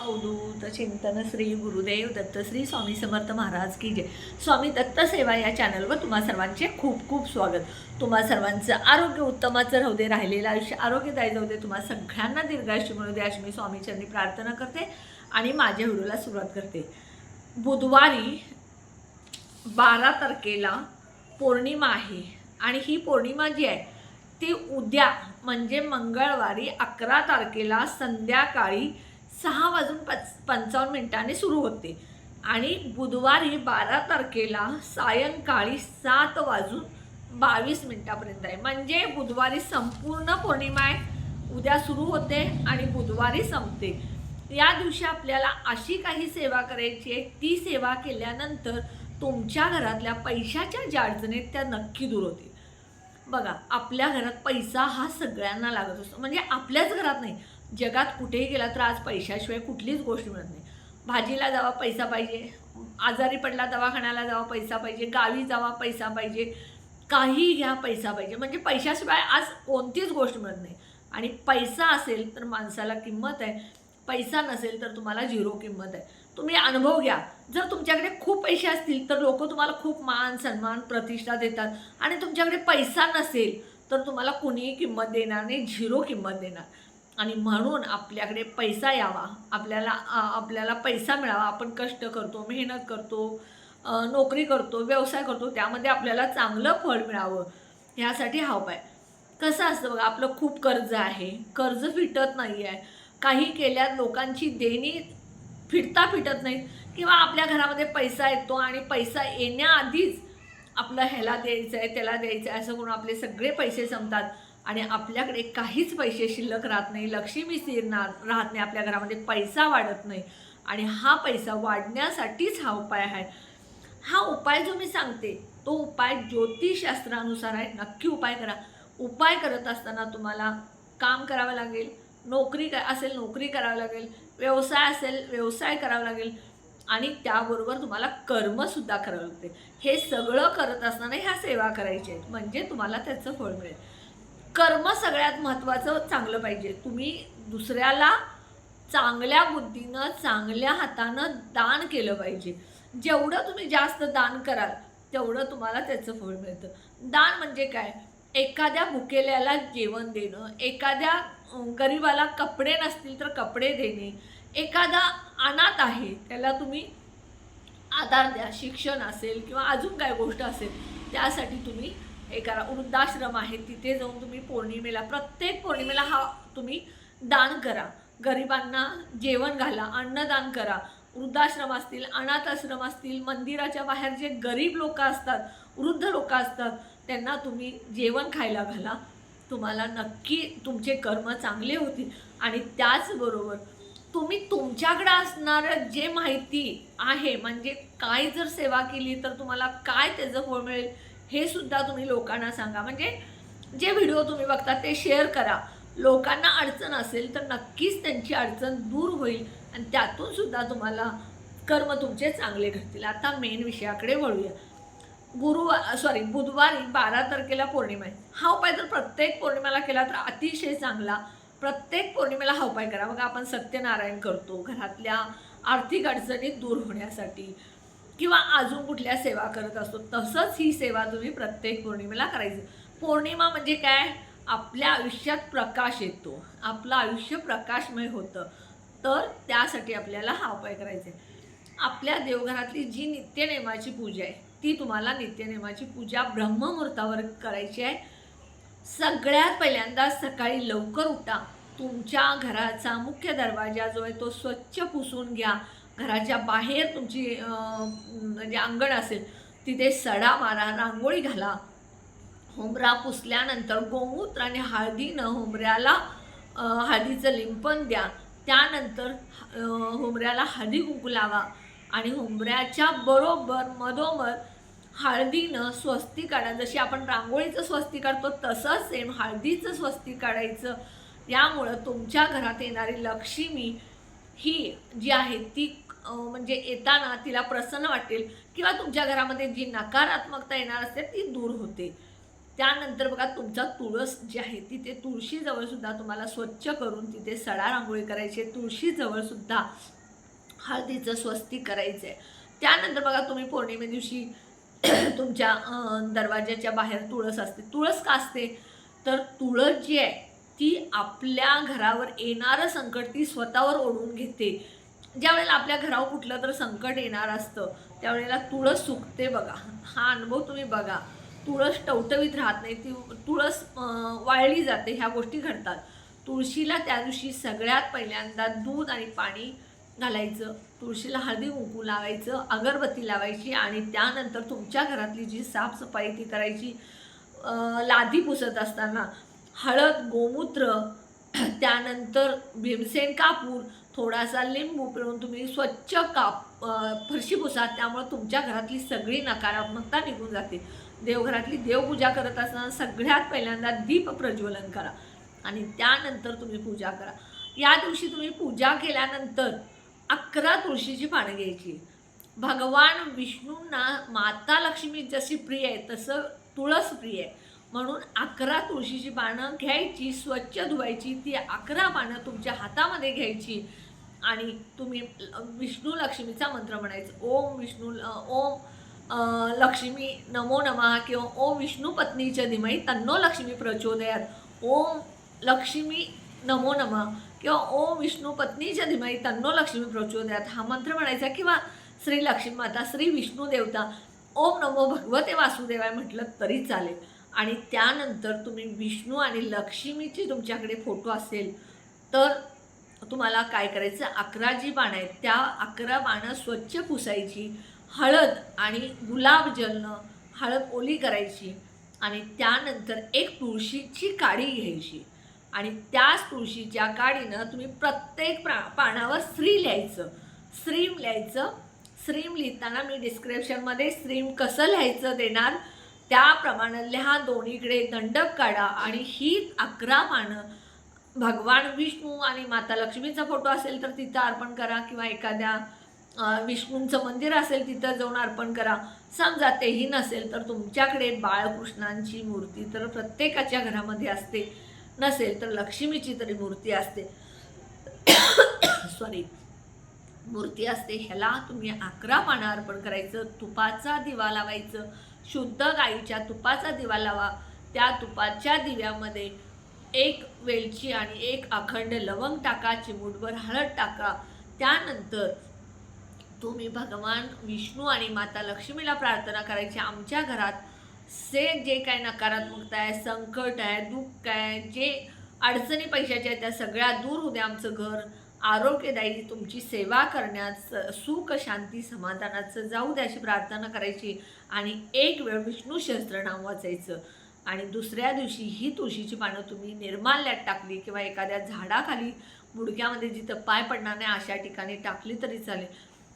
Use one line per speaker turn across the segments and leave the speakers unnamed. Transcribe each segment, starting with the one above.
अवधूत चिंतन श्री गुरुदेव दत्त श्री स्वामी समर्थ महाराज की जय. स्वामी दत्त सेवा या चॅनलवर तुम्हा सर्वांचे खूप खूप स्वागत. तुम्हा सर्वांचं आरोग्य उत्तमाचं राहू दे राहिलेलं आयुष्य आरोग्यदायी जाऊ दे. तुम्हा सगळ्यांना दीर्घायुष्य मिळू दे अशी मी स्वामीचरणी प्रार्थना करते आणि माझ्या व्हिडिओला सुरुवात करते. बुधवारी बारा तारखेला पौर्णिमा आहे आणि ही पौर्णिमा जी आहे ती उद्या म्हणजे मंगळवारी अकरा तारखेला संध्याकाळी सहा वाजून पच पंचावन्न मिनिटांनी सुरू होते. आणि बुधवारी बारा तारखेला सायंकाळी सात वाजून बावीस मिनिटापर्यंत आहे. म्हणजे बुधवारी संपूर्ण पौर्णिमा आहे. उद्या सुरू होते आणि बुधवारी संपते. या दिवशी आपल्याला अशी काही सेवा करायची आहे. ती सेवा केल्यानंतर तुमच्या घरातल्या पैशाच्या ज्या अडचणी आहेत त्या नक्की दूर होतील. बघा आपल्या घरात पैसा हा सगळ्यांना लागत असतो. म्हणजे आपल्याच घरात नाही. जगात कुठेही गेला तर आज पैशाशिवाय कुठलीच गोष्ट मिळत नाही. भाजीला जावा पैसा पाहिजे. आजारी पडला दवाखान्याला जावा पैसा पाहिजे. गावी जावा पैसा पाहिजे. काही घ्या पैसा पाहिजे. म्हणजे पैशाशिवाय आज कोणतीच गोष्ट मिळत नाही. आणि पैसा असेल तर माणसाला किंमत आहे. पैसा नसेल तर तुम्हाला झिरो किंमत आहे. तुम्ही अनुभव घ्या. जर तुमच्याकडे खूप पैसे असतील तर लोक तुम्हाला खूप मान सन्मान प्रतिष्ठा देतात. आणि तुमच्याकडे पैसा नसेल तर तुम्हाला कुणीही किंमत देणार नाही झिरो किंमत देणार. आणि म्हणून आपल्याकडे पैसा यावा. आपल्याला आपल्याला पैसा मिळावा. आपण कष्ट करतो मेहनत करतो नोकरी करतो व्यवसाय करतो त्यामध्ये आपल्याला चांगलं फळ मिळावं. ह्यासाठी हा उपाय. कसं असतं बघा आपलं खूप कर्ज आहे. कर्ज फिटत नाही आहे काही केल्या लोकांची देणी फिटता फिटत नाहीत. किंवा आपल्या घरामध्ये पैसा येतो आणि पैसा येण्याआधीच आपलं ह्याला द्यायचं आहे त्याला द्यायचं आहे असं करून आपले सगळे पैसे संपतात. आणि आपल्याकडे काहीच पैसे शिल्लक राहत नाही लक्ष्मी स्थिरणार राहत नाही आपल्या घरामध्ये पैसा वाढत नाही. आणि हा पैसा वाढण्यासाठीच हा उपाय आहे. हा उपाय जो मी सांगते तो उपाय ज्योतिषशास्त्रानुसार आहे. नक्की उपाय करा. उपाय करत असताना तुम्हाला काम करावं लागेल नोकरी क असेल नोकरी करावं लागेल व्यवसाय असेल व्यवसाय करावा लागेल. आणि त्याबरोबर तुम्हाला कर्मसुद्धा करावं लागते. हे सगळं करत असताना ह्या सेवा करायच्या आहेत. म्हणजे तुम्हाला त्याचं फळ मिळेल. कर्म सगळ्यात महत्त्वाचं चांगलं पाहिजे. तुम्ही दुसऱ्याला चांगल्या बुद्धीनं चांगल्या हातानं दान केलं पाहिजे. जेवढं तुम्ही जास्त दान कराल तेवढं तुम्हाला त्याचं फळ मिळतं. दान म्हणजे काय? एखाद्या भुकेल्याला जेवण देणं एखाद्या गरिबाला कपडे नसतील तर कपडे देणे एखादा अनाथ आहे त्याला तुम्ही आधार द्या शिक्षण असेल किंवा अजून काय गोष्ट असेल त्यासाठी तुम्ही हे करा वृद्धाश्रम आहे तिथे जाऊन तुम्ही पौर्णिमेला प्रत्येक पौर्णिमेला हा तुम्ही दान करा. गरिबांना जेवण घाला अन्नदान करा. वृद्धाश्रम असतील अनाथ आश्रम असतील मंदिराच्या बाहेर जे गरीब लोक असतात वृद्ध लोक असतात त्यांना तुम्ही जेवण खायला घाला. तुम्हाला नक्की तुमचे कर्म चांगले होतील. आणि त्याचबरोबर तुम्ही तुमच्याकडे असणारं जे माहिती आहे म्हणजे काय जर सेवा केली तर तुम्हाला काय त्याचं फळ मिळेल? हे सुद्धा तुम्ही लोकांना सांगा. म्हणजे जे व्हिडिओ तुम्ही बघता ते शेअर करा. लोकांना अडचण असेल तर नक्कीच त्यांची अडचण दूर होईल आणि त्यातून सुद्धा तुम्हाला कर्म तुमचे चांगले घडतील. आता मेन विषयाकडे वळूया. गुरुवार सॉरी बुधवारी बारा तारखेला पौर्णिमा आहे. हा उपाय जर प्रत्येक पौर्णिमेला केला तर अतिशय चांगला. प्रत्येक पौर्णिमेला हा उपाय करा. मग आपण सत्यनारायण करतो घरातल्या आर्थिक अडचणी दूर होण्यासाठी. किंवा अजून कुठल्या सेवा करत असतो तसंच ही सेवा तुम्ही प्रत्येक पौर्णिमेला करायची. पौर्णिमा म्हणजे काय? आपल्या आयुष्यात प्रकाश येतो. आपलं आयुष्य प्रकाशमय होतं. तर त्यासाठी आपल्याला हा उपाय करायचा आहे. आपल्या देवघरातली जी नित्यनेमाची पूजा आहे ती तुम्हाला नित्यनेमाची पूजा ब्रह्ममुहूर्तावर करायची आहे. सगळ्यात पहिल्यांदा सकाळी लवकर उठा. तुमच्या घराचा मुख्य दरवाजा जो आहे तो स्वच्छ पुसून घ्या. घराच्या बाहेर तुमची म्हणजे अंगण असेल तिथे सडा मारा रांगोळी घाला. होमरा पुसल्यानंतर गोमूत्र आणि हळदीनं होमऱ्याला हळदीचं लिंपण द्या. त्यानंतर होमऱ्याला हळदी कुंकू लावा आणि होमऱ्याच्या बरोबर मधोमध हळदीनं स्वस्ती काढा. जशी आपण रांगोळीचं स्वस्ती काढतो तसंच सेम हळदीचं स्वस्ती काढायचं. यामुळं तुमच्या घरात येणारी लक्ष्मी ही जी आहे ती म्हणजे येताना तिला प्रसन्न वाटेल किंवा तुमच्या घरामध्ये जी नकारात्मकता येणार असते ती दूर होते. त्यानंतर बघा तुमचा तुळस जी आहे तिथे तुळशीजवळसुद्धा तुम्हाला स्वच्छ करून तिथे सडा रांगोळी करायची आहे. तुळशीजवळसुद्धा हळदीचं स्वस्ती करायचं आहे. त्यानंतर बघा तुम्ही पौर्णिमे दिवशी तुमच्या दरवाज्याच्या बाहेर तुळस असते. तुळस का असते? तर तुळस जी आहे ती आपल्या घरावर येणारं संकट ती स्वतःवर ओढून घेते. ज्या वेळेला आपल्या घरावर कुठलं तर संकट येणार असतं त्यावेळेला तुळस सुकते बघा. हा अनुभव तुम्ही बघा. तुळस टवटवीत राहत नाही ती तुळस वाळली जाते ह्या गोष्टी घडतात. तुळशीला त्या दिवशी सगळ्यात पहिल्यांदा दूध आणि पाणी घालायचं तुळशीला हळदी कुंकू लावायचं अगरबत्ती लावायची आणि त्यानंतर तुमच्या घरातली जी साफसफाई ती करायची. लादी पुसत असताना हळद गोमूत्र त्यानंतर भीमसेन कापूर थोडासा लिंबू पिळून तुम्ही स्वच्छ काप फरशी पुसा त्यामुळे तुमच्या घरातली सगळी नकारात्मकता निघून जाते. देवघरातली देवपूजा करत असताना सगळ्यात पहिल्यांदा दीप प्रज्वलन करा आणि त्यानंतर तुम्ही पूजा करा. या दिवशी तुम्ही पूजा केल्यानंतर अकरा तुळशीची पानं घ्यायची. भगवान विष्णूंना माता लक्ष्मी जशी प्रिय आहे तसं तुळस प्रिय आहे. म्हणून अकरा तुळशीची पानं घ्यायची स्वच्छ धुवायची ती अकरा पानं तुमच्या हातामध्ये घ्यायची. आणि तुम्ही विष्णू लक्ष्मीचा मंत्र म्हणायचं. ओम विष्णू ओम लक्ष्मी नमो नमः किंवा ओम विष्णू पत्नीच्या धीमही तन्नो लक्ष्मी प्रचोदयात. ओम लक्ष्मी नमो नमः किंवा ओम विष्णू पत्नीच्या धीमही तन्नो लक्ष्मी प्रचोदयात. हा मंत्र म्हणायचा किंवा श्री लक्ष्मी माता श्री विष्णू देवता ओम नमो भगवते वासुदेवाय म्हटलं तरी चालेल. आणि त्यानंतर तुम्ही विष्णू आणि लक्ष्मीची तुमच्याकडे फोटो असेल तर तुम्हाला काय करायचं? अकरा जी पानं आहेत. त्या अकरा पानं स्वच्छ पुसायची. हळद आणि गुलाब जलनं हळद ओली करायची आणि त्यानंतर एक तुळशीची काडी घ्यायची. आणि त्याच तुळशीच्या काडीनं तुम्ही प्रत्येक प्रा पानावर श्री लिहायचं. श्रीम लिहायचं. श्रीम लिहिताना मी डिस्क्रिप्शनमध्ये श्रीम कसं लिहायचं देणार? त्याप्रमाणे लिहा दोन्हीकडे दंडक काढा आणि ही अकरा पानं. भगवान विष्णू आणि माता लक्ष्मीचा फोटो असेल तर तिथं अर्पण करा किंवा एखाद्या विष्णूंचं मंदिर असेल तिथं जाऊन अर्पण करा. समजा तेही नसेल तर तुमच्याकडे बाळकृष्णांची मूर्ती तर प्रत्येकाच्या घरामध्ये असते. नसेल तर लक्ष्मीची तरी मूर्ती असते. सॉरी मूर्ती असते. ह्याला तुम्ही अकरा पानं अर्पण करायचं तुपाचा दिवा लावायचं शुद्ध गाईच्या तुपाचा दिवा लावा. त्या तुपाच्या दिव्यामध्ये एक वेलची आणि एक अखंड लवंग टाका चिमूटभर हळद टाका. त्यानंतर तुम्ही भगवान विष्णू आणि माता लक्ष्मीला प्रार्थना करायची. आमच्या घरात से जे काय नकारात्मकता आहे संकट आहे दुःख आहे जे अडचणी पैशाच्या त्या सगळ्या दूर होऊ द्या आमचं घर. आरोग्यदायी तुमची सेवा करण्यास सुख शांती समाधानाचं जाऊ द्या अशी प्रार्थना करायची. आणि एक वेळ विष्णू सहस्त्रनाम वाचायचं. आणि दुसऱ्या दिवशी ही तुळशीची पानं तुम्ही निर्माल्यात टाकली किंवा एखाद्या झाडाखाली मुडक्यामध्ये जिथं पाय पडणार नाही अशा ठिकाणी टाकली तरी चालेल.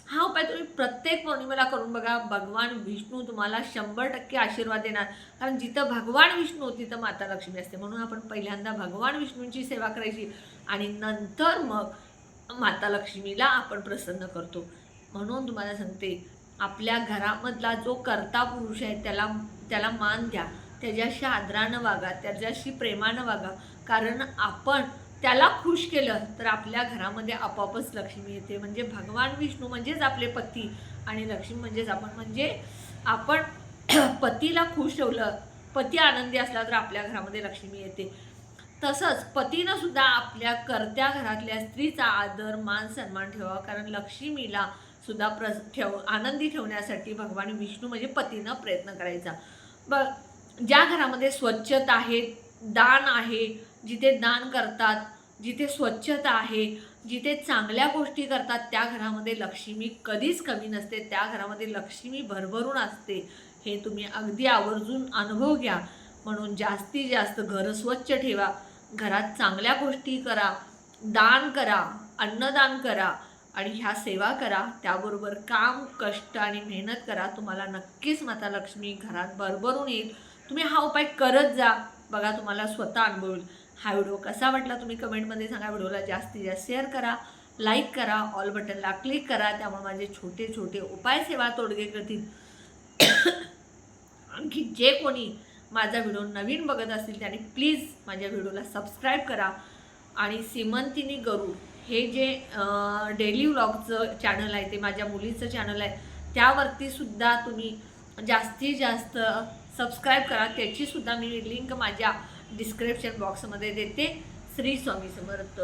हा उपाय तुम्ही प्रत्येक पौर्णिमेला करून बघा. भगवान विष्णू तुम्हाला शंभर टक्के आशीर्वाद देणार. कारण जिथं भगवान विष्णू तिथं माता लक्ष्मी असते. म्हणून आपण पहिल्यांदा भगवान विष्णूंची सेवा करायची. आणि नंतर मग माता लक्ष्मीला आपण प्रसन्न करतो. म्हणून तुम्हाला सांगते आपल्या घरामधला जो कर्ता पुरुष आहे त्याला त्याला मान द्या. त्याच्याशी आदरानं वागा त्याच्याशी प्रेमानं वागा. कारण आपण त्याला खुश केलं तर आपल्या घरामध्ये आपोआपच लक्ष्मी येते. म्हणजे भगवान विष्णू म्हणजेच आपले पती आणि लक्ष्मी म्हणजेच आपण. म्हणजे आपण पतीला खुश ठेवलं पती आनंदी असला तर आपल्या घरामध्ये लक्ष्मी येते. तसंच पतीनं सुद्धा आपल्या कर्त्या घरातल्या स्त्रीचा आदर मान सन्मान ठेवा कारण लक्ष्मीला सुद्धा प्र ठेव आनंदी ठेवण्यासाठी भगवान विष्णू म्हणजे पतीनं प्रयत्न करायचा. ब ज्या घरामध्ये स्वच्छता आहे दान आहे जिथे दान करतात जिथे स्वच्छता आहे जिथे चांगल्या गोष्टी करतात त्या घरामध्ये लक्ष्मी कधीच कमी नसते. त्या घरामध्ये लक्ष्मी भरभरून असते. हे तुम्ही अगदी आवर्जून अनुभव घ्या. म्हणून जास्तीत जास्त घर स्वच्छ ठेवा. घरात चांगल्या गोष्टी करा दान करा अन्नदान करा आणि ह्या सेवा करा त्याबरोबर काम कष्ट आणि मेहनत करा. तुम्हाला नक्कीच माता लक्ष्मी घरात भरभरून येईल. तुम्ही हा उपाय करत जा. बघा तुम्हाला स्वतः अनुभव येईल हा व्हिडिओ कसा वाटला तुम्ही कमेंटमध्ये सांगा. व्हिडिओला जास्तीत जास्त शेअर करा लाईक करा ऑल बटनला क्लिक करा. त्यामुळे माझे छोटे छोटे उपाय सेवा तोडगे करतील. आणखी जे कोणी माझा व्हिडिओ नवीन बघत असतील त्याने प्लीज माझ्या व्हिडिओला सबस्क्राईब करा. आणि सीमंतिनी गरुड हे जे डेली व्लॉगचं चॅनल आहे ते माझ्या मुलीचं चॅनल आहे त्यावरती सुद्धा तुम्ही जास्तीत जास्त सबस्क्राईब करा. त्याचीसुद्धा मी लिंक माझ्या डिस्क्रिप्शन बॉक्समध्ये देते. श्री स्वामी समर्थ.